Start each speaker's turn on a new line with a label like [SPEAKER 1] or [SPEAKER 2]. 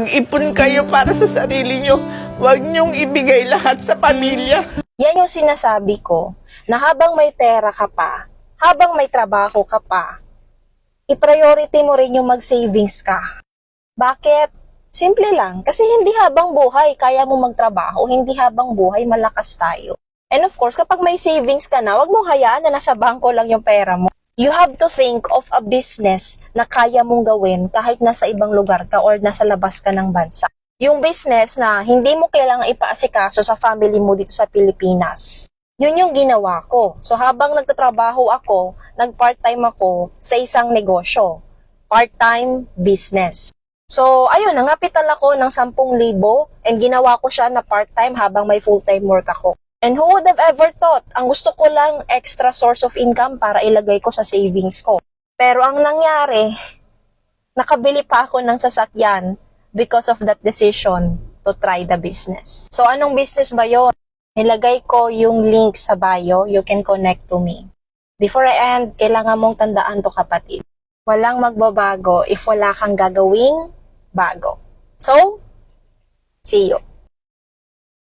[SPEAKER 1] Mag-ipon kayo para sa sarili nyo. Huwag nyong ibigay lahat sa pamilya.
[SPEAKER 2] Yan yung sinasabi ko, na habang may pera ka pa, habang may trabaho ka pa, i-priority mo rin yung mag-savings ka. Bakit? Simple lang. Kasi hindi habang buhay kaya mo magtrabaho, hindi habang buhay malakas tayo. And of course, kapag may savings ka na, wag mong hayaan na nasa bangko lang yung pera mo. You have to think of a business na kaya mong gawin kahit nasa ibang lugar ka or nasa labas ka ng bansa. Yung business na hindi mo kailangang ipaasikaso sa family mo dito sa Pilipinas. Yun yung ginawa ko. So habang nagtatrabaho ako, nag-part-time ako sa isang negosyo. Part-time business. So, ayun, nangapital ako ng 10,000 and ginawa ko siya na part-time habang may full-time work ako. And who would have ever thought, ang gusto ko lang extra source of income para ilagay ko sa savings ko. Pero ang nangyari, nakabili pa ako ng sasakyan because of that decision to try the business. So, anong business ba yon? Nilagay ko yung link sa bio. You can connect to me. Before I end, kailangan mong tandaan to kapatid. Walang magbabago if wala kang gagawing bago. So, see you.